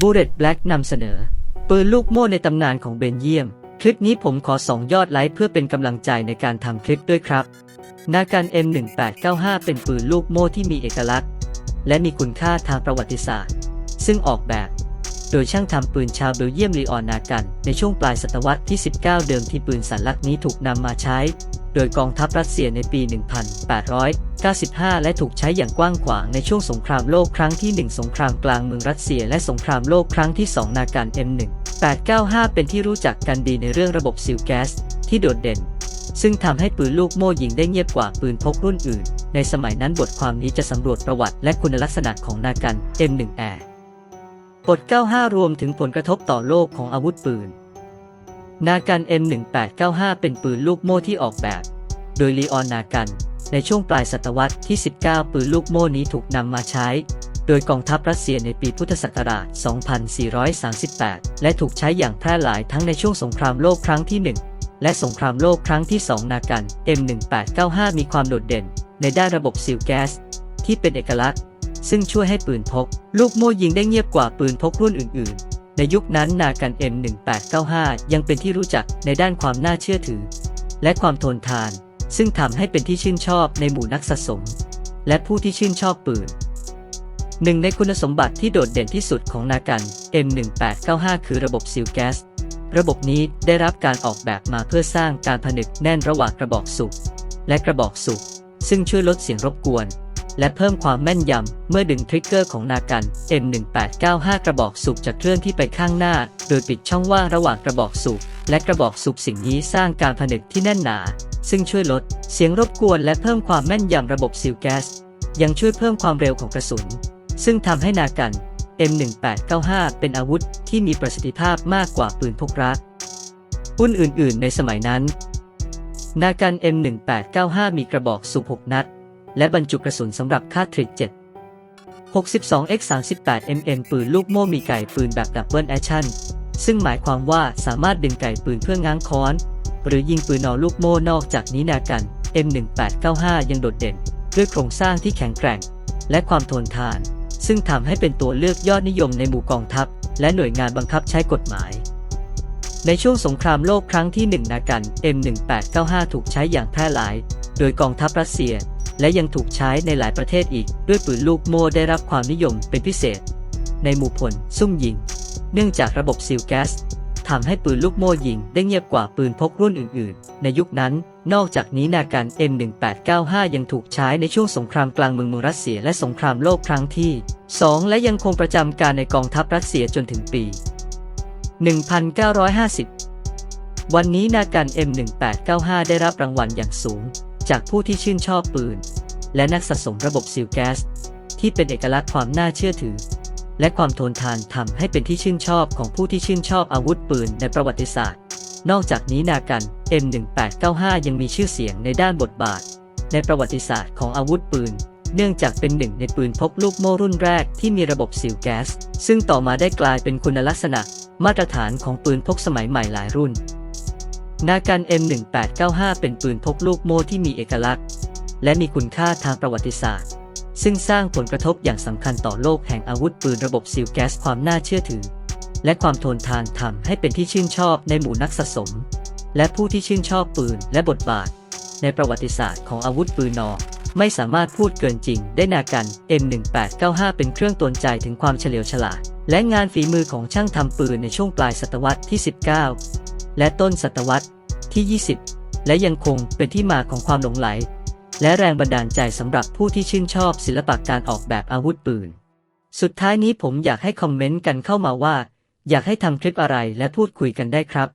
บูเรตแบล็กนำเสนอ ปืนลูกโม่ในตำนานของเบนเยียม คลิปนี้ผมขอสองยอดไลค์เพื่อเป็นกำลังใจในการทำคลิปด้วยครับ นาการ M1895 เป็นปืนลูกโม่ที่มีเอกลักษณ์ และมีคุณค่าทางประวัติศาสตร์ ซึ่งออกแบบ โดยช่างทำปืนชาวเบลเยียมลีออนนากัน ในช่วงปลายศตวรรษที่ 19 เดิมที่ปืนสัญลักษณ์นี้ถูกนำมาใช้ โดยกองทัพรัสเซียในปี 1895และถูกใช้อย่างกว้างขวางในช่วงสงครามโลกครั้งที่ 1 สงครามกลางเมืองรัสเซีย และสงครามโลกครั้งที่ 2 นาการ M1895 เป็นที่รู้จักกันดีในเรื่องระบบซิลแก๊สที่โดดเด่น ซึ่งทำให้ปืนลูกโม่ยิงได้เงียบกว่าปืนพกรุ่นอื่น ในสมัยนั้นบทความนี้จะสำรวจประวัติและคุณลักษณะของนากัน M1A บท95 รวมถึงผลกระทบต่อโลกของอาวุธปืน นากัน M1895 เป็นปืนลูกโม่ที่ออกแบบ โดยลีออนนากัน ในช่วงปลายศตวรรษที่ 19 ปืนลูกโม่นี้ถูกนำมาใช้ โดยกองทัพรัสเซียในปีพุทธศักราช 2438 และถูกใช้อย่างแพร่หลายทั้งในช่วงสงครามโลกครั้งที่ 1 และสงครามโลกครั้งที่ 2 นากัน M1895 มีความโดดเด่น ในด้านระบบซิลแก๊ส ที่เป็นเอกลักษณ์ ซึ่งช่วยให้ปืนพก ลูกโม่ยิงได้เงียบกว่าปืนพกรุ่นอื่น ๆ ในยุคนั้นนากัน M1895 ยังเป็นที่รู้จักในด้านความน่าเชื่อถือ และความทนทาน ซึ่งทำให้เป็นที่ชื่นชอบในหมู่นักสะสม และผู้ที่ชื่นชอบปืน หนึ่งในคุณสมบัติที่โดดเด่นที่สุดของนากัน M1895 คือระบบซิลแก๊สระบบนี้ได้รับการออกแบบมาเพื่อสร้างการผนึกแน่นระหว่างกระบอกสูบและกระบอกสูบซึ่งช่วยลดเสียงรบกวน และเพิ่มความแม่นยำเมื่อดึงทริกเกอร์ของนากัน M1895 กระบอกสูบจะเคลื่อนที่ไปข้างหน้า โดยปิดช่องว่างระหว่างกระบอกสูบและกระบอกสูบสิ่งนี้สร้างการผนึกที่แน่นหนา ซึ่งช่วยลดเสียงรบกวนและเพิ่มความแม่นยำระบบซิลแกสยังช่วยเพิ่มความเร็วของกระสุน ซึ่งทำให้นากัน M1895 เป็นอาวุธที่มีประสิทธิภาพมากกว่าปืนพกรักรุ่นอื่น ๆ ในสมัยนั้น นากัน M1895 มีกระบอกสูบ6นัด และบรรจุกระสุนสำหรับคาทริก7 62x38mm ปืนลูกโม่มีไก่ปืนแบบดับเบิลแอคชั่น ซึ่งหมายความว่าสามารถดึงไก่ปืนเพื่อง้างค้อน หรือยิงปืนนอลูกโม่นอกจากนี้นากัน M1895 ยังโดดเด่น ด้วยโครงสร้างที่แข็งแกร่ง และความทนทาน ซึ่งทำให้เป็นตัวเลือกยอดนิยมในหมู่กองทัพ และหน่วยงานบังคับใช้กฎหมาย ในช่วงสงครามโลกครั้งที่ 1 นากัน M1895 ถูกใช้อย่างแพร่หลาย โดยกองทัพรัสเซีย และยังถูกใช้ในหลายประเทศอีก ด้วยปืนลูกโม่ได้รับความนิยมเป็นพิเศษ ในหมู่พลซุ่มยิง เนื่องจากระบบซิลแก๊ส ทำให้ปืนลูกโม่ยิงได้เงียบกว่าปืนพกรุ่นอื่นๆ ในยุคนั้น นอกจากนี้นาการ M1895 ยังถูกใช้ในช่วงสงครามกลางเมืองมรัสเซียและสงครามโลกครั้งที่ 2 และยังคงประจำการในกองทัพรัสเซียจนถึงปี 1950 วันนี้นาการ M1895 ได้รับรางวัลอย่างสูง จากผู้ที่ชื่นชอบปืน และนักสะสมระบบซิลแก๊สที่เป็นเอกลักษณ์ความน่าเชื่อถือ และความทนทานทำให้เป็นที่ชื่นชอบของผู้ที่ชื่นชอบอาวุธปืนในประวัติศาสตร์ นอกจากนี้นากัน M1895 ยังมีชื่อเสียงในด้านบทบาท ในประวัติศาสตร์ของอาวุธปืน เนื่องจากเป็นหนึ่งในปืนพกลูกโม่รุ่นแรกที่มีระบบซิลแก๊ส ซึ่งต่อมาได้กลายเป็นคุณลักษณะ มาตรฐานของปืนพกสมัยใหม่หลายรุ่น นากัน M1895 เป็นปืนพกลูกโม่ที่มีเอกลักษณ์ และมีคุณค่าทางประวัติศาสตร์ ซึ่งสร้างผลกระทบอย่างสำคัญต่อโลกแห่งอาวุธปืนระบบซิลแก๊สความน่าเชื่อถือ และความทนทานทำให้เป็นที่ชื่นชอบในหมู่นักสะสม และผู้ที่ชื่นชอบปืนและบทบาท ในประวัติศาสตร์ของอาวุธปืนนอไม่สามารถพูดเกินจริงได้นากัน M1895 เป็นเครื่องตนใจถึงความเฉลียวฉลาด และงานฝีมือของช่างทำปืนในช่วงปลายศตวรรษที่ 19 และต้นศตวรรษที่ 20 และยังคงเป็นที่มาของความหลงไหล และแรงบันดาลใจสำหรับผู้ที่ชื่นชอบศิลปะการออกแบบอาวุธปืน สุดท้ายนี้ผมอยากให้คอมเมนต์กันเข้ามาว่า อยากให้ทำคลิปอะไรและพูดคุยกันได้ครับ